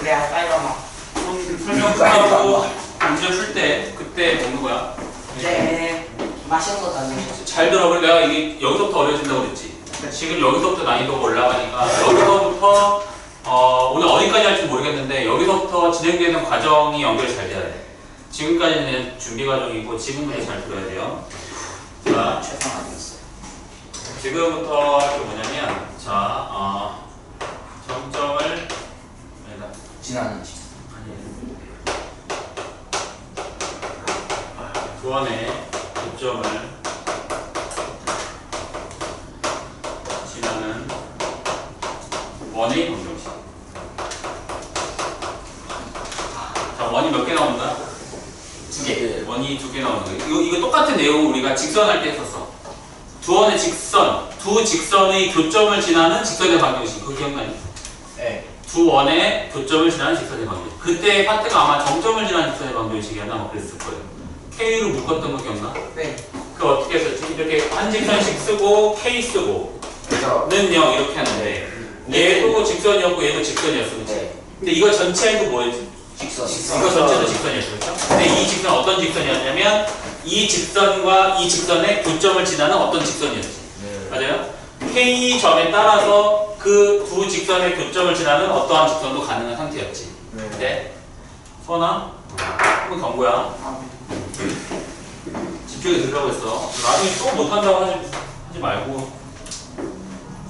그래 빨리 설명 끝나고 문제 풀 때 그때 먹는 거야. 네 맛있는 것도 아니고 잘 들어. 그래 내가 이게 여기서부터 어려진다고 그랬지. 지금 여기서부터 난이도가 올라가니까 여기서부터 어, 오늘 어디까지 할지 모르겠는데 여기서부터 진행되는 과정이 연결이 잘 돼야 돼. 지금까지는 준비 과정이고 지금 문제 잘 들어야 돼요. 자, 최선 아니었어요 지금부터 할 게 뭐냐면 자, 어, 점점을 아니다. 지나는 시 교환의 교점을 지나는 원의 방정식. 자, 원이 몇 개 나온다? 두개 원이 두 개 나오는 거예요. 이거, 이거 똑같은 내용을 우리가 직선할 때 했었어. 두 원의 직선, 두 직선의 교점을 지나는 직선의 방정식. 그거 기억나니? 네두 원의 교점을 지나는 직선의 방정식. 그때 파트가 아마 정점을 지나는 직선의 방정식이었나 뭐 그랬을 거예요. K로 묶었던 거 기억나? 네. 그 어떻게 했었지? 이렇게 한 직선씩 쓰고 K 쓰고 그래서 는요 이렇게 하는데 얘도 직선이었고 얘도 직선이었어 그치? 네 근데 이거 전체도 뭐였지? 직선 이거 전체도 직선이었죠 그렇죠? 근데 이 직선 어떤 직선이었냐면 이 직선과 이 직선의 교점을 지나는 어떤 직선이었지 네 맞아요? K점에 따라서 그 두 직선의 교점을 지나는 어떠한 직선도 가능한 상태였지 네. 네? 서나? 한번 경고야 아, 집중해 들으라고 했어. 나중에 수업 못한다고 하지, 하지 말고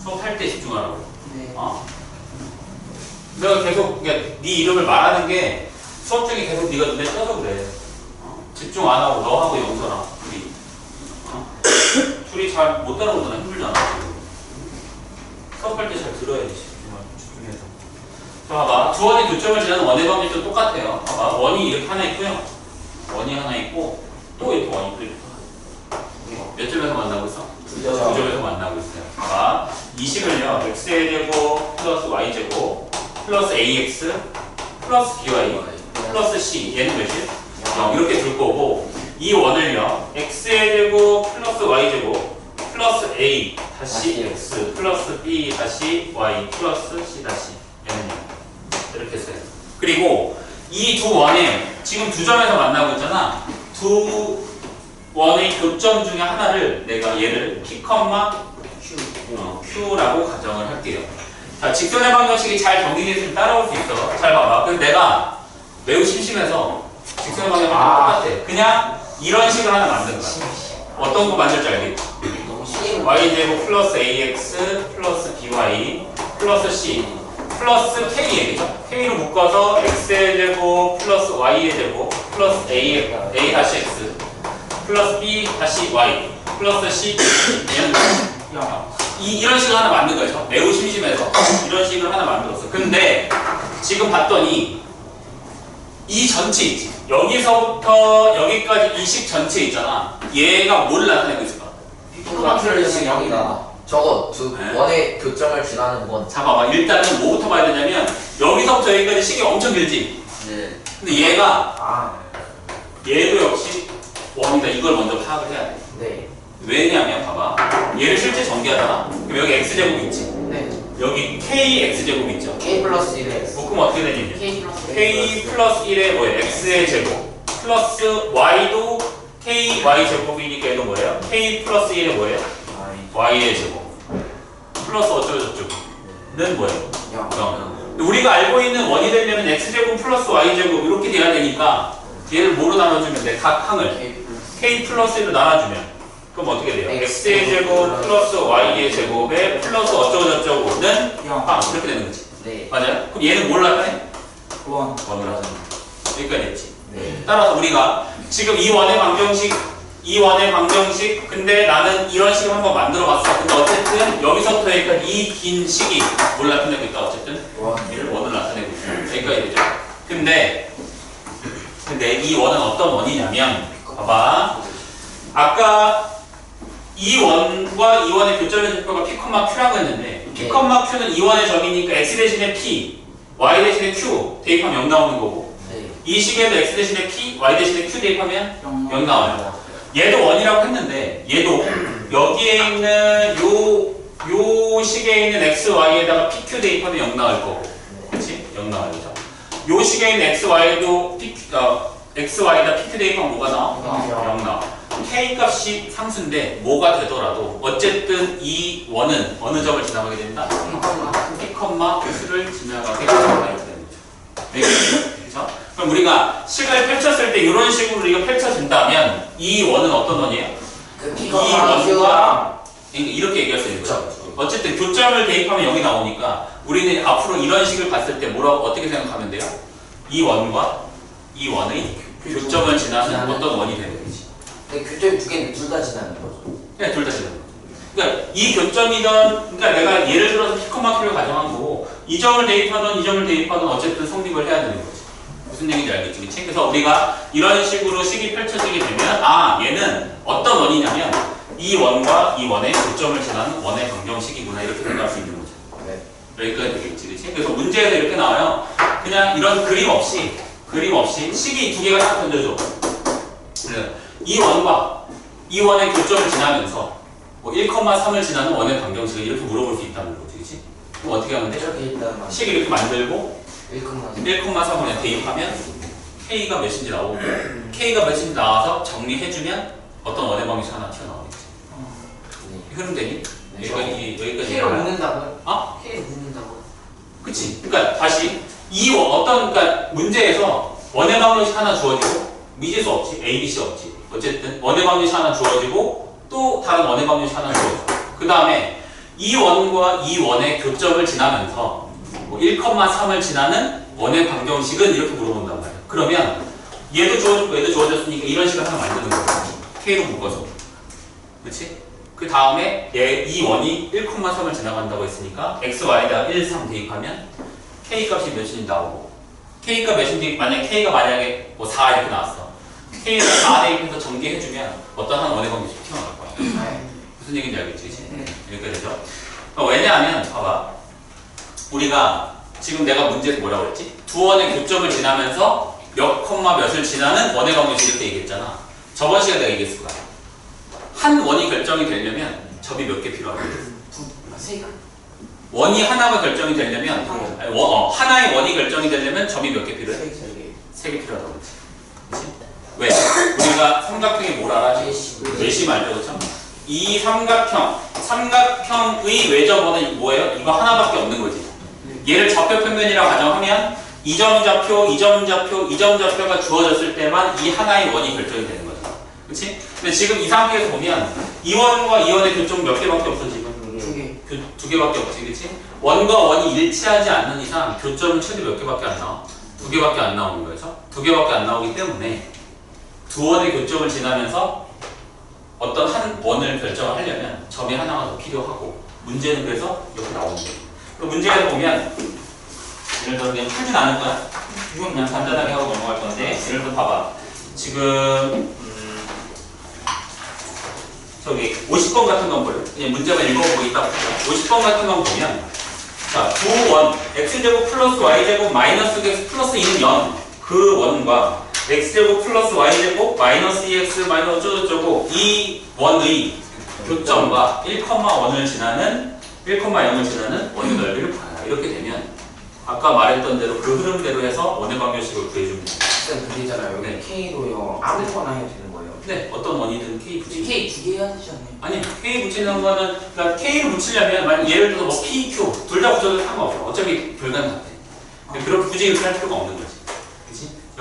수업할 때 집중하라고. 네. 어? 내가 계속 그러니까 네 이름을 말하는 게 수업 중에 계속 네가 눈에 띄어서 그래. 어? 집중 안 하고 너하고 영서랑 둘이 어? 둘이 잘 못 따라오잖아 힘들잖아. 수업할 때 잘 들어야지 집중하- 집중해서. 자 봐봐 두 원의 교점을 지나는 원의 방식도 똑같아요. 봐봐 원이 이렇게 하나 있고요. 원이 하나 있고 또 이렇게 원이 또 이렇게 몇 점에서 만나고 있어? 두두 점. 점에서 만나고 있어요. 봐봐 이 식을요 x의 제곱 플러스 y 제곱 플러스 ax 플러스 by 플러스 c 얘는 몇이에요? 0 이렇게 둘 거고 이 원을요 x의 제곱 플러스 y 제곱 플러스 a 다시 x 플러스 b 다시 y 플러스 c 다시 얘는 0 이렇게 써요. 그리고 이 두 원에 지금 두 점에서 만나고 있잖아. 두 원의 교점 중에 하나를 내가 얘를 p, q, 어, q라고 가정을 할게요. 자, 직선의 방정식이 잘 정리되면 따라올 수 있어. 잘 봐봐. 근데 내가 매우 심심해서 직선의 방정식 아. 똑같아. 그냥 이런 식을 하나 만든 거야. 어떤 거 만들지 알겠지? 쉬운 y제곱 플러스 ax 플러스 by 플러스 c 플러스 k 얘기죠. k로 묶어서 x의 제곱 플러스 y의 제곱 플러스 a a 다시 x 플러스 b 다시 y 플러스 c 이, 이런 식을 하나 만든 거죠. 매우 심심해서 이런 식을 하나 만들었어. 근데 지금 봤더니 이 전체 있지. 여기서부터 여기까지 이식 전체 있잖아. 얘가 뭘 나타내고 있을까? 피크마트를 영이다 저거 두 네. 원의 교점을 지나는 건자 봐봐 일단은 뭐부터 봐야 되냐면 여기서부터 여기까지 식이 엄청 길지 네. 근데 얘가 아 얘도 역시 원이다 이걸 먼저 파악을 해야 돼 네. 왜냐면 봐봐 얘를 실제 전개하잖아 그럼 여기 x제곱 있지 네. 여기 kx제곱 있죠? K 플러스 1에 묶으면 어떻게 되니? K 플러스 k 플러스 1에 뭐예요 x의 제곱. 플러스 y도 ky 제곱이니까 얘도 뭐예요? K 플러스 1에 뭐예요? Y의 제곱. 플러스 어쩌고 저쩌고는 뭐예요? 영. 그럼 우리가 알고 있는 원이 되려면 x제곱 플러스 y제곱 이렇게 돼야 되니까 얘를 뭐로 나눠주면 돼? 각 항을. K k 플러스 1로 나눠주면 그럼 어떻게 돼요? X x의 제곱 플러스 y의 제곱에 플러스 어쩌고 저쩌고는 영. 항 이렇게 되는 거지 네. 맞아요? 그럼 얘는 뭘 나타내? 원. 원을 나타내 여기까지 됐지 네. 따라서 우리가 지금 이 원의 방정식 이 원의 방정식 근데 나는 이런 식을 한번 만들어 봤어 근데 어쨌든 여기서부터 여기까지 이 긴 식이 뭘 나타내고 있다 어쨌든 원. 얘를 원을 나타내고 있어요. 여기까지 되죠. 근데 근데 이 원은 어떤 원이냐면 봐봐 아까 이 원과 이 원의 교점의 좌표가 p, q라고 했는데 p, q는 이 원의 점이니까 x 대신에 p, y 대신에 q 대입하면 0 나오는 거고 네. 이 식에도 x 대신에 p, y 대신에 q 대입하면 영. 0 나와요. 얘도 원이라고 했는데 얘도 여기에 있는 요 요 식에 있는 x, y에다가 pq 대입하면 0 나올 거고. 그렇지? 0 나와야죠. 요 식에 있는 x, y도 pq, 어, x, y에다 pq 대입하면 뭐가 나와? 0 나와. k 값이 상수인데 뭐가 되더라도 어쨌든 이 원은 어느 점을 지나가게 된다? p, q를 지나가게 된다. 이렇게 거죠. 그렇죠? 그럼 우리가 식을 펼쳤을 때 이런 식으로 우리가 펼쳐진다면 이 원은 어떤 원이에요? 그 이 원과 그러니까 이렇게 얘기할 수 있는 거죠. 어쨌든 교점을 대입하면 0이 나오니까 우리는 앞으로 이런 식을 봤을 때 뭐라고 어떻게 생각하면 돼요? 이 원과 이 원의 교점을 지나는 어떤 원이 되는. 근데 교점이 두 개는 둘 다 지나는 거죠. 그냥 둘다 지나는 거. 그러니까 이 교점이던 그러니까 내가 예를 들어서 피커마키를 가정한 거고 이 점을 대입하던 이 점을 대입하던 어쨌든 성립을 해야 되는 거지. 무슨 얘기인지 알겠지? 그치? 그래서 우리가 이런 식으로 식이 펼쳐지게 되면 아 얘는 어떤 원이냐면 이 원과 이 원의 교점을 지나는 원의 방정식이구나 이렇게 생각할 수 있는 거죠. 네. 여기까지 되겠지, 그치? 그래서 문제에서 이렇게 나와요. 그냥 이런 그림 없이 그림 없이 식이 두 개가 딱 던져져. 네. 이 원과 이 원의 교점을 지나면서 뭐 1,3을 지나는 원의 방정식을 이렇게 물어볼 수 있다는 거지, 그치? 그럼 어떻게 하면 돼? 이렇게 만식 이렇게 만들고 1컷만 1,3에 대입하면 K가 몇인지 나오고 K가 몇인지 나와서 정리해주면 어떤 원의 방정식 하나 튀어나오겠지. 이 흐름 되니? 네. 여기까지 여기까지 K를 이해가요? 묻는다고요? 어? K를 묻는다고요? 그치? 그러니까 다시 이 원- 어떤 그러니까 문제에서 원의 방정식 하나 주어지고 미지수 없지, A, B, C 없지. 어쨌든 원의 방정식 하나 주어지고 또 다른 원의 방정식 하나 주어지고 그 다음에 이 원과 이 원의 교점을 지나면서 뭐 1,3을 지나는 원의 방정식은 이렇게 물어본단 말이야. 그러면 얘도 주어지고 얘도 주어졌으니까 이런 식을 하나 만드는 거야. K로 묶어서. 그치? 그 다음에 얘, 이 원이 1,3을 지나간다고 했으니까 x, y에다가 1, 3 대입하면 k 값이 몇인지 나오고 k 값 몇인지 만약에 k가 만약에 뭐 4 이렇게 나왔어 k에다 4 대 입해서 전개해주면 어떤 한 원의 방정식이 튀어나올 거야 네. 무슨 얘기인지 알겠지? 그치? 이렇게 되죠 어, 왜냐하면 봐봐 우리가 지금 내가 문제에서 뭐라고 했지? 두 원의 교점을 지나면서 몇 콤마 몇을 지나는 원의 방정식 이렇게 얘기했잖아 저번 시간에 내가 얘기했을 거야 한 원이 결정이 되려면 점이 몇 개 필요하대 세 개. 원이 하나가 결정이 되려면 네. 원, 어, 하나의 원이 결정이 되려면 점이 몇 개 필요해? 세 개. 필요하다고 그랬지. 왜? 우리가 삼각형이 뭘 알아? 외심 알죠, 그쵸? 이 삼각형, 삼각형의 외접원은 뭐예요? 이거 하나밖에 없는 거지. 얘를 좌표 평면이라고 가정하면 이점 좌표, 이점 좌표, 이점 좌표가 주어졌을 때만 이 하나의 원이 결정이 되는 거죠. 그치? 근데 지금 이 상태에서 보면 이 원과 이 원의 교점 몇 개밖에 없어, 지금. 두 개. 그두 개밖에 없지, 그치? 원과 원이 일치하지 않는 이상 교점은 최대 몇 개밖에 안 나와? 두 개밖에 안 나오는 거죠. 두 개밖에 안 나오기 때문에 두 원의 교점을 지나면서 어떤 한 원을 결정을 하려면 점이 하나가 더 필요하고 문제는 그래서 이렇게 나오는 거예요. 그 문제를 보면 예를 들어 그냥 풀진 않을 거야. 이건 그냥 간단하게 하고 넘어갈 건데 예를 들어 봐봐. 지금 음, 저기 50번 같은 건 보여. 그냥 문제만 읽어보고 있다 보자. 50번 같은 건 보면 자, 두 원, x제곱 플러스 y제곱 마이너스 x 플러스 2는 0. 그 원과 x제곱 플러스 y제곱 마이너스 2x 마이너스 어쩌고저쩌고 이 원의 교점과 1,1을 지나는 1,0을 지나는 원의 넓이를 구하라. 이렇게 되면 아까 말했던 대로 그 흐름대로 해서 원의 방정식을 구해줍니다. 쌤 근데잖아요. 여기 네. K로요. 아무거나 해도 되는 거예요. 네, 어떤 원이든 k 붙이면 K 두 개 해야 되지 않나요? 아니 K 붙이는 거는 그러니까 K를 붙이려면 만약 예를 들어서 뭐 PQ 둘 다 붙여도 상관없어 어차피 별간 같아 근데 그렇게 굳이 이렇게 할 필요가 없는? 여기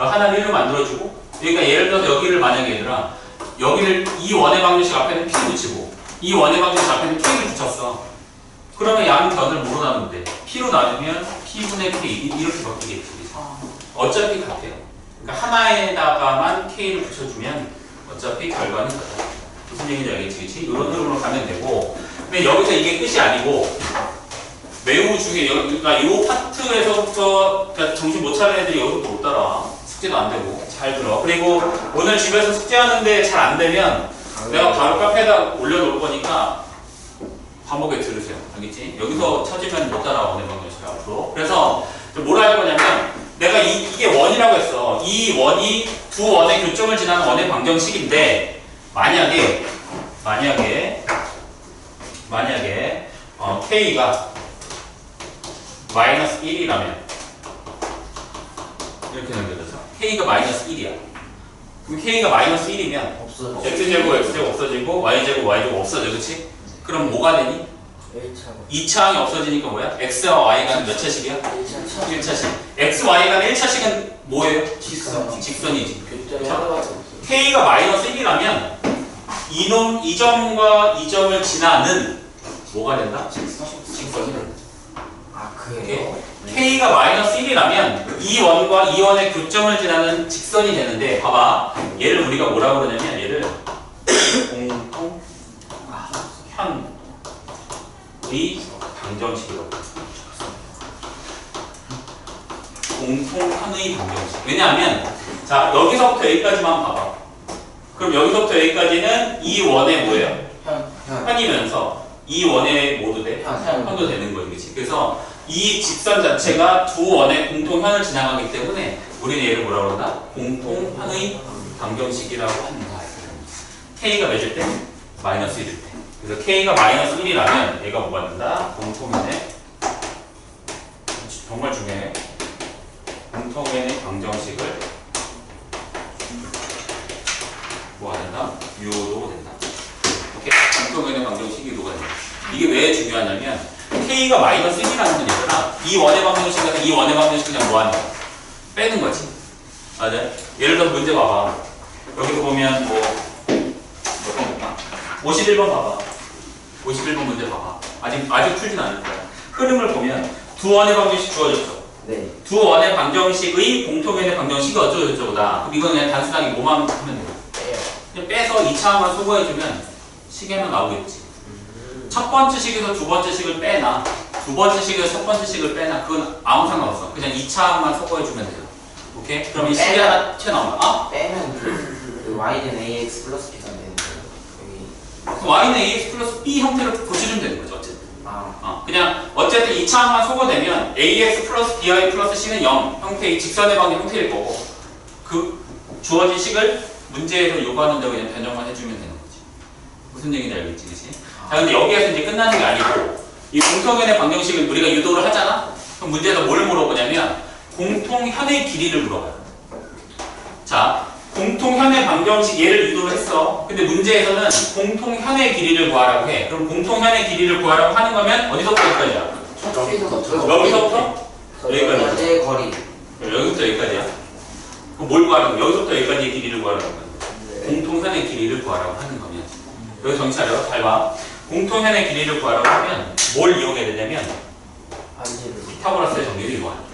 하나를 1로 만들어주고 그러니까 예를 들어서 여기를 만약에 얘들아 여기를 이 원의 방정식 앞에는 P 붙이고 이 원의 방정식 앞에는 K를 붙였어. 그러면 양 변을 뭐로 나누는데 P로 나누면 P분의 K 이- 이렇게 바뀌겠지. 그치? 어차피 같아요. 그러니까 하나에다가만 K를 붙여주면 어차피 결과는 같아 무슨 얘기인지 알겠지? 그치? 이런 흐름으로 가면 되고. 근데 여기서 이게 끝이 아니고 매우 중요해. 여기- 그러니까 이 파트에서부터 그러니까 정신 못 차리는 애들이 여기서부터 못 따라와 숙제도 안 되고 잘 들어 그리고 오늘 집에서 숙제하는데 잘 안 되면 내가 바로 카페에다 올려놓을 거니까 반복에 들으세요 알겠지? 여기서 쳐지면 못 따라와 오늘 방정식 앞으로 그래서 뭘 할 거냐면 내가 이, 이게 원이라고 했어 이 원이 두 원의 교점을 지나는 원의 방정식인데 만약에 만약에 만약에 어, K가 마이너스 1이라면 이렇게 연결되죠. K가 마이너스 1이야. 그럼 K가 마이너스 1이면 없어. X제곱 X제곱 없어지고 Y제곱 Y제곱 없어져 그치? 그럼 뭐가 되니? 1차고. 2차항이 없어지니까 뭐야? X와 Y가 몇 차식이야? 1차. 1차식. X, Y가 1차식은 뭐예요? 직선. 직선이지. K가 마이너스 1이라면 이놈 이 점과 이 점을 지나는 뭐가 된다? 직선이 된다. 그래요? K가 마이너스 1이라면 이 원과 이 원의 교점을 지나는 직선이 되는데 봐봐 얘를 우리가 뭐라고 그러냐면 얘를 공통 현의 방정식이라고 공통 현의 방정식 왜냐하면 자 여기서부터 여기까지만 봐봐 그럼 여기서부터 여기까지는 이 원의 뭐예요? 현. 현. 현이면서 이 원의 모두 돼? 현. 현도 되는 거지? 그래서 이 직선 자체가 두 원의 공통현을 지나가기 때문에 우리는 얘를 뭐라고 그러나? 공통현의 방정식이라고 한다 K가 몇일 때? 마이너스 1일 때 그래서 K가 마이너스 1이라면 얘가 뭐가 된다? 공통현의 정말 중요해 공통현의 방정식을 뭐가 된다? 유도 된다 오케이? 공통현의 방정식이 유도가 된다 이게 왜 중요하냐면 K가 마이너스 1이라는 건 있잖아. 이 원의 방정식에서 이 원의 방정식 그냥 뭐 하는 거야? 빼는 거지. 맞아? 예를 들어 문제 봐봐. 여기서 보면 뭐, 몇 번 볼까? 51번 봐봐. 51번 문제 봐봐. 아직, 아직 풀진 않을 거야. 흐름을 보면 두 원의 방정식 주어졌어. 네. 두 원의 방정식의 공통연의 방정식이 어쩌고 저쩌고다. 그럼 이건 그냥 단순하게 뭐만 하면 돼. 그냥 빼서 2차만 소거해주면 식에만 나오겠지. 첫 번째 식에서 두 번째 식을 빼나 두 번째 식에서 첫 번째 식을 빼나 그건 아무 상관없어 그냥 2차만 섞어주면 돼요 오케이? 그럼 이 식이 하나 튀어나온다 아? 빼면 그, 그 y는 ax 플러스 b가 되는 거예요. y는 ax 플러스 b 형태로 고쳐주면 되는 거죠 어쨌든 아. 어, 그냥 어쨌든 2차만 소거되면 ax 플러스 by 플러스 c는 0 형태의 직선의 방의 형태일 거고 그 주어진 식을 문제에서 요구하는 대로 그냥 변형만 해주면 되는 거지 무슨 얘기인지 알겠지 그치? 자 근데 여기에서 이제 끝나는 게 아니고 이 공통현의 방정식을 우리가 유도를 하잖아? 그럼 문제에서 뭘 물어보냐면 공통현의 길이를 물어봐요. 자 공통현의 방정식 얘를 유도를 했어. 근데 문제에서는 공통현의 길이를 구하라고 해. 그럼 공통현의 길이를 구하라고 하는 거면 어디서부터 여기까지야? 여기서부터? 여기까지. 거리. 여기부터 여기까지야? 그럼 뭘 구하라고? 여기서부터 여기까지의 길이를 구하라고 하는 거야. 공통현의 길이를 구하라고 하는 거면. 여기 차려 잘 봐. 공통현의 길이를 구하라고 하면 뭘 이용해야 되냐면. 피타고라스의 정리를 이용하는.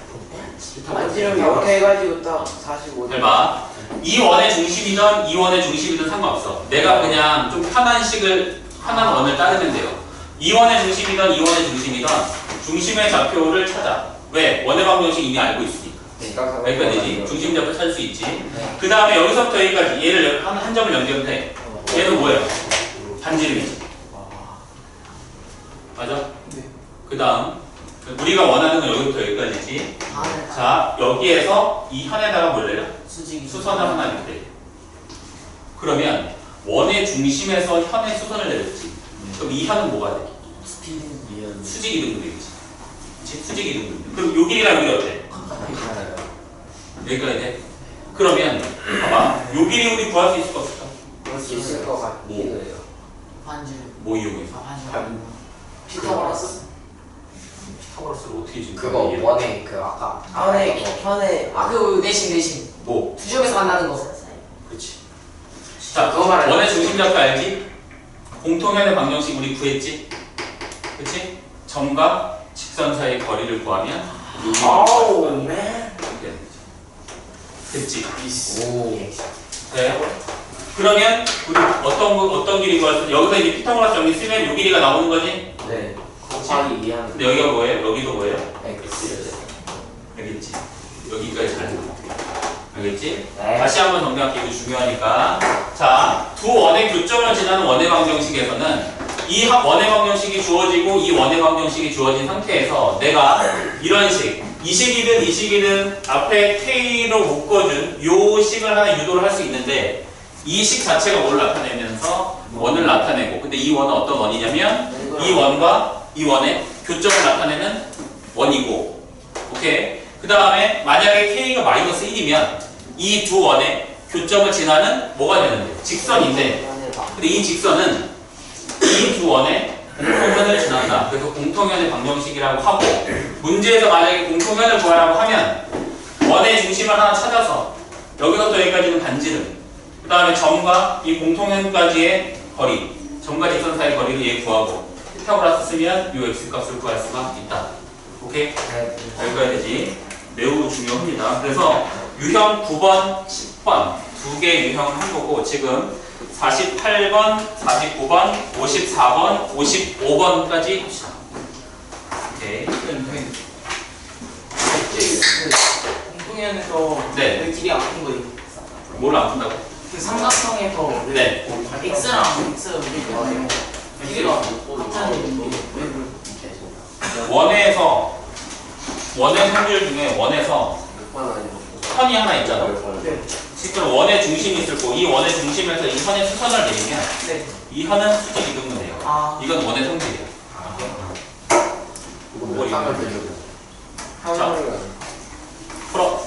반지를 이렇게 해가지고 딱 45. 잘 봐. 이 원의 중심이든 이 원의 중심이든 상관없어. 내가 그냥 좀 편한 식을 편한 원을 따르면 돼요. 이 원의 중심이든 이 원의 중심이든 중심의 좌표를 찾아. 왜? 원의 방정식 이미 알고 있으니까. 여기까지지. 중심 좌표 찾을 수 있지. 네. 그 다음에 여기서부터 여기까지 얘를 한, 한 점을 연결을 해. 얘는 뭐예요? 반지름이지. 맞아? 네. 그 다음 우리가 원하는 건 여기부터 여기까지지. 자 여기에서 이 현에다가 뭘 내려? 수직이 수선을 하나 이렇게. 그러면 원의 중심에서 현의 수선을 내렸지. 그럼 이 현은 뭐가 돼? 수직 이등분이지. 그치? 수직 이등분. 그럼 요 길이랑 요 길이 어때? 여기까지 돼? 그러면 봐봐. 요 길이 우리 구할 수 있을 것 없을까? 그럴 수 있을 것 같기도 해요. 반지름. 뭐 이용해서? 아. 피타고라스. 피타고라스를 어떻게 지금 그거 원에 그 아까 현에 현에 아, 그 내심, 내심. 뭐? 두 점에서 만나는 거. 그렇지. 자, 그거 말하는 원의 중심 좌표 알지? 공통현의 방정식 우리 구했지? 그렇지? 점과 직선 사이의 거리를 구하면 아우 맨. 거죠. 됐지? 오. 네. 그러면 우리 어떤 거 어떤 길인 거였어? 여기서 이제 피타고라스 정리 쓰면 요 길이가 나오는 거지? 네. 곱하기 이하는 근데 여기가 뭐예요? 여기도 뭐예요? x. 알겠지? 여기까지 잘. 알겠지? 네. 다시 한번 정리할게 이거 중요하니까 자 두 원의 교점을 지나는 원의 방정식에서는 이 하- 원의 방정식이 주어지고 이 원의 방정식이 주어진 상태에서 내가 이런 식, 이 식이든 이 식이든 앞에 K로 묶어준 요 식을 하나 유도를 할 수 있는데 이 식 자체가 뭘 나타내면서 원을 나타내고 근데 이 원은 어떤 원이냐면 이 원과 이 원의 교점을 나타내는 원이고 오케이? 그 다음에 만약에 k가 마이너스 1이면 이 두 원의 교점을 지나는 뭐가 되는데? 직선인데. 근데 이 직선은 이 두 원의 공통면을 지난다. 그래서 공통면의 방정식이라고 하고 문제에서 만약에 공통면을 구하라고 하면 원의 중심을 하나 찾아서 여기서부터 여기까지는 반지름 그 다음에 점과 이 공통면까지의 거리 점과 직선 사이 거리를 얘 구하고 피타고라스 쓰면 이 x값을 구할 수가 있다 오케이? 잘 읽어야 되지 매우 중요합니다 그래서 유형 9번, 10번 두 개 유형을 한 거고 지금 48번, 49번, 54번, 55번까지 합시다 오케이 공통연에서 네. 왜 길이 아픈 거예요? 푼다고? 그 삼각형에서 네 x랑 x 우리 좋아해요. 길이가 같은 왜 원에서 원의 성질 중에 원에서 선이 하나 있잖아 네. 지금 원의 중심이 있을 거고 이 원의 중심에서 이 선의 수선을 내리면 네. 이 선은 수직 이동면 돼요 아. 이건 원의 성질이야 이거 뭐 들려고 자. 풀어